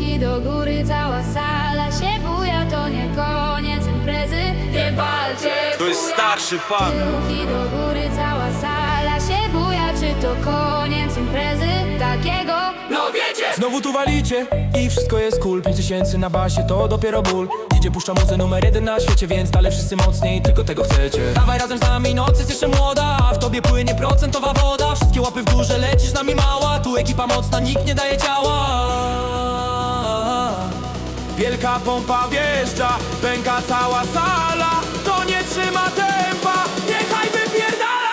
Tyłki do góry, cała sala się buja To nie koniec imprezy, nie walcie To jest starszy pan. Tyłki do góry, cała sala się buja Czy to koniec imprezy? Takiego? No wiecie! Znowu tu walicie i wszystko jest cool. 5000 na basie to dopiero ból. Idzie puszcza muzę numer jeden na świecie Więc dalej wszyscy mocniej, tylko tego chcecie. Dawaj razem z nami, noc jest jeszcze młoda a W tobie płynie procentowa woda. Wszystkie łapy w górze, lecisz z nami mała. Tu ekipa mocna, nikt nie daje ciała Wielka pompa wjeżdża, pęka cała sala. To nie trzyma tempa, niechaj wypierdala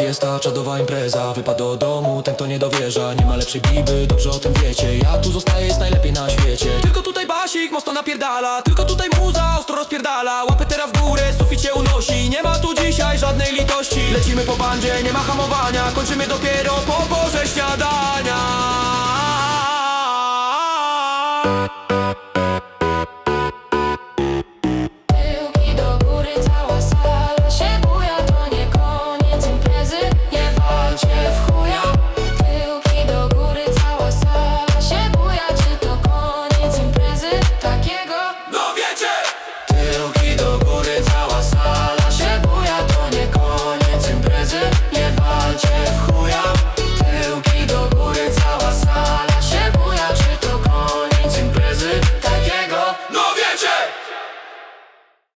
Jest ta czadowa impreza. Wypad do domu, ten kto nie dowierza. Nie ma lepszej biby, dobrze o tym wiecie. Ja tu zostaję, jest najlepiej na świecie. Tylko tutaj basik mocno napierdala. Tylko tutaj muza ostro rozpierdala. Łapy teraz w górę, sufit się unosi. Nie ma tu dzisiaj żadnej litości. Lecimy po bandzie, nie ma hamowania. Kończymy dopiero po Boże